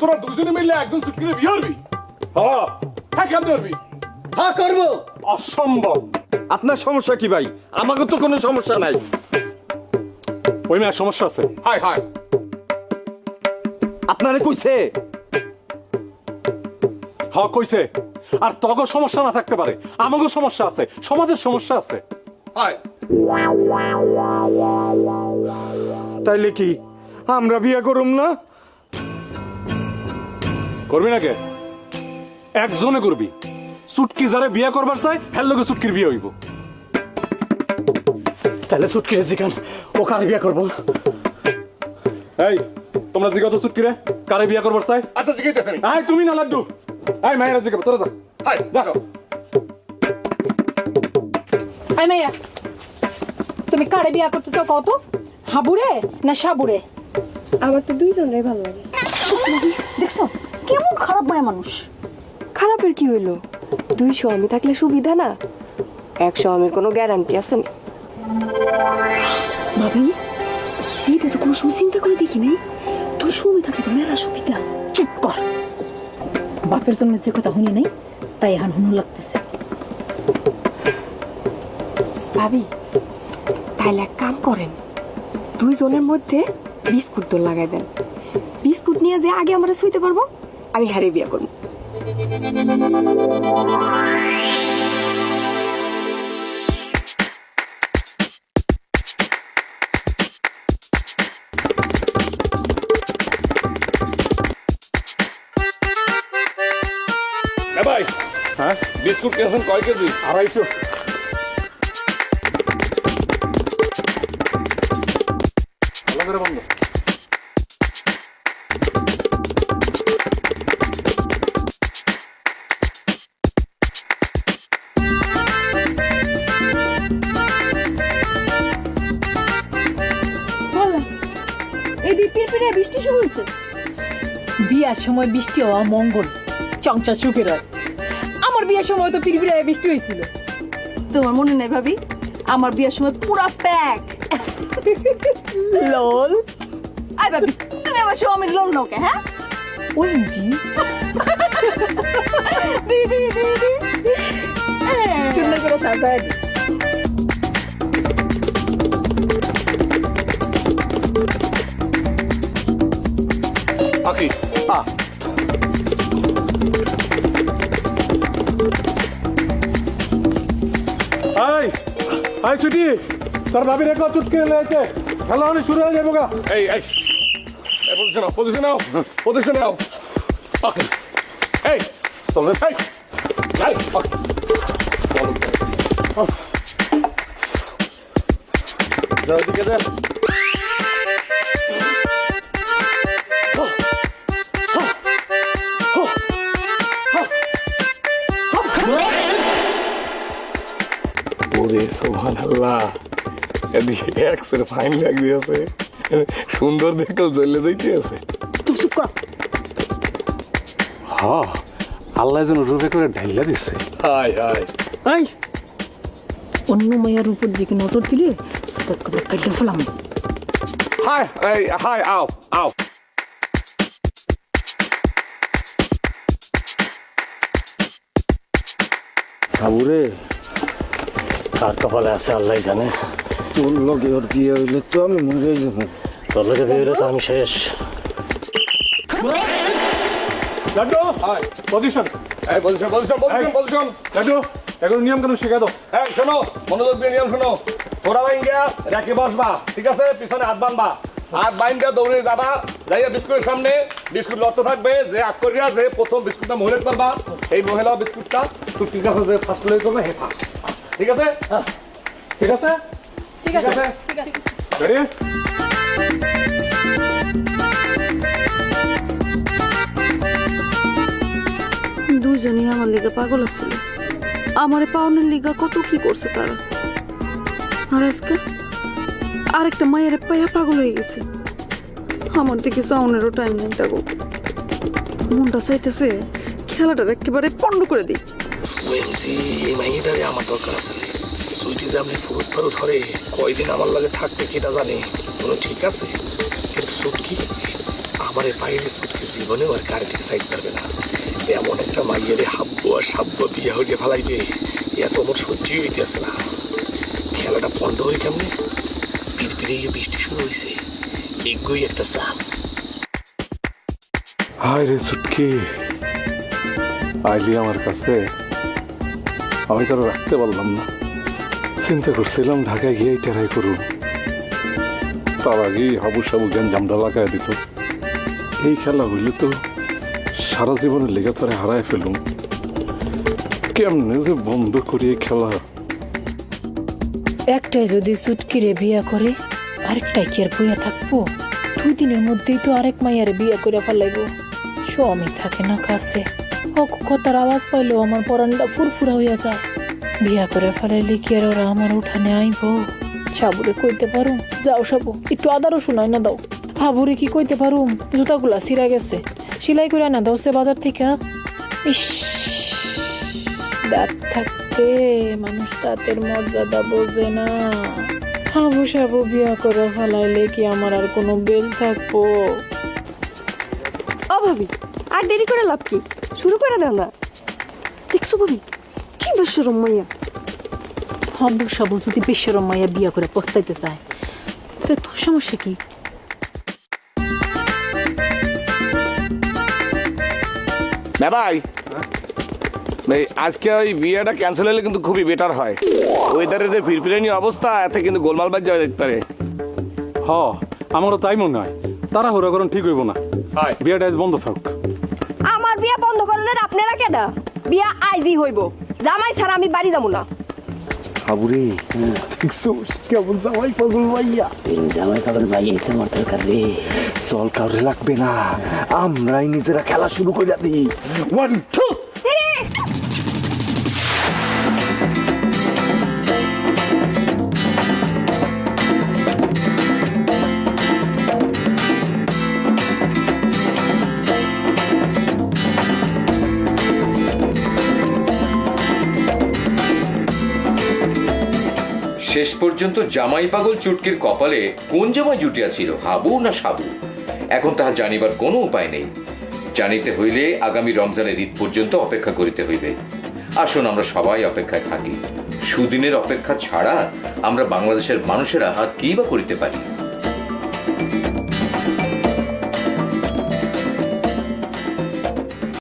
তোরা দুজনে মিললে একজন চুটকিরে বিয়ে করবি? হ্যাঁ। হ্যাঁ কেমন করবি? হ্যাঁ করব। অসম্ভব। আপনার সমস্যা কি ভাই? আমাকে তো কোনো সমস্যা নাই। ওই মেয়ের সমস্যা আছে। হাই হাই। আপনারে কইছে? হ কইছে। আর তগর সমস্যা না থাকতে পারে। আমারও সমস্যা আছে। সমাজের সমস্যা আছে। হাই। তাইলে কি আমরা বিয়ে করুম না? করবি না কে একজনে করবি। চুটকি যারা বিয়ে করবার চাই হ্যার লোকে চুটকির বিয়ে হইব। তাহলে ছুটকি জিকান ও কারে বিয়ে করব। এই তোমরা জিজ্ঞাত চুটকিরে কারে বিয়ে করবার চাই আচ্ছা জিজ্ঞেস আয় তুমি না লাড্ডু? আয় মায়েরা জিজ্ঞাবো তোরা যা। হাই দেখো আই মাইয়া তুমি কারে বিয়া করতে চাও কত হাবুরে না সাবুরে? আমার তো দুইজনটাই ভালো লাগে। দেখছ? কেমন খারাপ মায়া মানুষ? খারাপের কি হইল? দুই স্বামী থাকলে সুবিধা না? এক স্বামীর কোনো গ্যারান্টি আছে না? ভাবি এইটা তো কোনো সময় চিন্তা করে দেখি নাই। দুই স্বামী থাকলে তো মেলা সুবিধা। চুপ কর। বাপের জন্য যে কথা শুনি নাই তাই এখন হুনু লাগতেছে। ভাবি তাইলে এক কাম করেন দুইজনের মধ্যে বিস্কুট দোল লাগাই দেন। বিস্কুট নিয়ে যে আগে আমরা শুইতে পারব আমি হারে বিয়া করব। ভাই। হ্যাঁ? বিস্কুট কয় কেজি? আড়াইশো। বন্ধ পিরপিরে বৃষ্টি শুরু হয়েছে। বিয়ার সময় বৃষ্টি হওয়া মঙ্গল চংচা সুখের হয়। আমার বিয়ের সময় তো পিরপিরে বৃষ্টি হয়েছিল। তোমার মনে নেই ভাবি? আমার বিয়ের সময় পুরা প্যাক। লল। আই ভাবি তুমি আমার স্বামীর লোন নোকে হ্যাঁ? ওএমজি দিদি দিদি। সুন্দর করে সাজায়। এই ছুটি তোর ভাবি রেখো চুটকে লেগেছে। খেলা অনেক শুরু হয়ে যাব গা। এই এই পজিশন নাও পজিশন নাও পজিশন নাও। ওকে এই চলবে এই এই ওকে ওদিকে দেন ওরে সোহান আল্লাহ এদিকে এক্সের ফাইন লাগ দিয়েছে সুন্দর দেখতে চলে যাইতে আছে। হ আল্লাহ যেন রূপে করে ঢাইলা দিছে। হাই হাই অন্য মায়ের উপর দিকে নজর দিলে সেটা করে কাটলে ফেলাম। হাই হাই আও আও। বাবুরে কার কপালে আছে আল্লাহ জানে। তোর লগে ওর বিয়ে হইলে তো আমি মরে যাব। তোর লগে বিয়ে হইলে তো আমি শেষ লাড্ডু পজিশন। এই position position position position. Laddu এখন নিয়ম কেন শিখা দাও। এই শোনো মনোযোগ দিয়ে নিয়ম শোনো। তোরা বাইঙ্গা রেখে বসবা ঠিক আছে? পিছনে হাত বানবা। হাত বাইঙ্গা দৌড়ে যাবা। যাইয়া বিস্কুটের সামনে বিস্কুট লড়তে থাকবে যে আগ করিয়া যে প্রথম বিস্কুটটা মহিলা পারবা এই মহিলা বিস্কুটটা তো ঠিক আছে যে ফার্স্ট লই করবে হে ফার্স্ট ঠিক আছে? ঠিক আছে? ঠিক আছে ঠিক আছে? রেডি দুজনই আমার লিগা পাগল আছিল। আমারে পাওনের লিগা কত কি করছে তারা? আর আজকে আরেকটা মায়ের পাইয়া পাগল হয়ে গেছে। আমার দিকে সাউনেরও টাইম নেই দেখো মনটা চাইতেছে খেলাটা একেবারে পণ্ড করে দিই ওএমজি এই মাইনেটারে আমার দরকার আছে সুইটি আপনি ফুরুত ফারুত ধরে কয়দিন আমার লাগে থাকবে কেটা জানে? কোনো ঠিক আছে? কিন্তু সুটকি আমার এই পায়ের বিস্কুটকে জীবনেও আর গাড়ি থেকে সাইড পারবে না। এমন একটা মাইয়েরে হাব্য আর সাব্য বিয়ে হইলে ফেলাইবে এত আমার সহ্যই হইতেছে না। খেলাটা বন্ধ হয়ে কেমনে? পিড়পিড়ে গিয়ে বৃষ্টি শুরু হয়েছে এগোই একটা চান্স হায় রে সুটকি, আইলি আমার কাছে। আমি তো রাখতে পারলাম না। চিন্তা করছিলাম ঢাকায় গিয়ে টেরাই করুন। তার আগেই হাবু সাবু জ্ঞান জামডা লাগায় দিত। এই খেলা হইলে তো সারা জীবনের লেগে তোরে হারায় ফেলুম। কেমনে যে বন্ধ করি এই খেলা। একটাই যদি সুটকিরে বিয়া করে আরেকটাই কি আর বইয়া থাকব? দুই দিনের মধ্যেই তো আরেক মাইয়ারে বিয়া করে ফেলাইব। স্বামী থাকে না কাছে। কথার আওয়াজ পাইলেও আমার পরানটা ফুরফুরা হইয়া বিয়া করে ফেলাইলে কি আর ওরা আমার উঠানে আইব? সাবুরে কইতে পারুম? যাও সাবু, একটু আদারও শোনাই না দাও। হাবুরে কি কইতে পারুম? জুতাগুলা সিরা গেছে। সেলাই করে না দাও সে বাজার থেকে। ইস দাঁত থাকতে, মানুষ দাঁতের মর্যাদা বোঝে না। হাবু সাবু, বিয়া করে ফেলাইলে কি আমার আর কোনো বেল থাকব? ও ভাবি আর দেরি করে লাভ কি? শুরু করে দাও না। দেখছ ভাবি কি বেসরম মাইয়া হাবু সাবু যদি বেশরম মাইয়া বিয়া করে পস্তাইতে চায় তো তোর সমস্যা কি? ভাই আজকে ওই বিয়েটা ক্যান্সেল হলে কিন্তু খুবই বেটার হয়। ওয়েদারের যে ফিরফিরানি অবস্থা এতে কিন্তু গোলমাল বাজ যাওয়া যেতে পারে। হ আমারও তাই মনে হয়। তারা হুরা করুন ঠিক হইব না। হয়। বিয়েটা আজ বন্ধ থাক করলেন আপনারা কেডা? বিয়া আইজি হইব। জামাই ছাড়া আমি বাড়ি যাব না। হাবুরে। কেমন জামাই পাগল এই জামাই পাগল ভাই এতে মাথার রে। চল কাউরে লাগবে না। আমরাই নিজেরা খেলা শুরু করে দিই। ওয়ান টু শেষ পর্যন্ত জামাই পাগল চুটকির কপালে কোন জামাই জুটিয়াছিল হাবু না সাবু? এখন তাহা জানিবার কোনো উপায় নেই। জানিতে হইলে আগামী রমজানের ঈদ পর্যন্ত অপেক্ষা করিতে হইবে। আসুন আমরা সবাই অপেক্ষায় থাকি। সুদিনের অপেক্ষা ছাড়া আমরা বাংলাদেশের মানুষেরা আর কী বা করিতে পারি?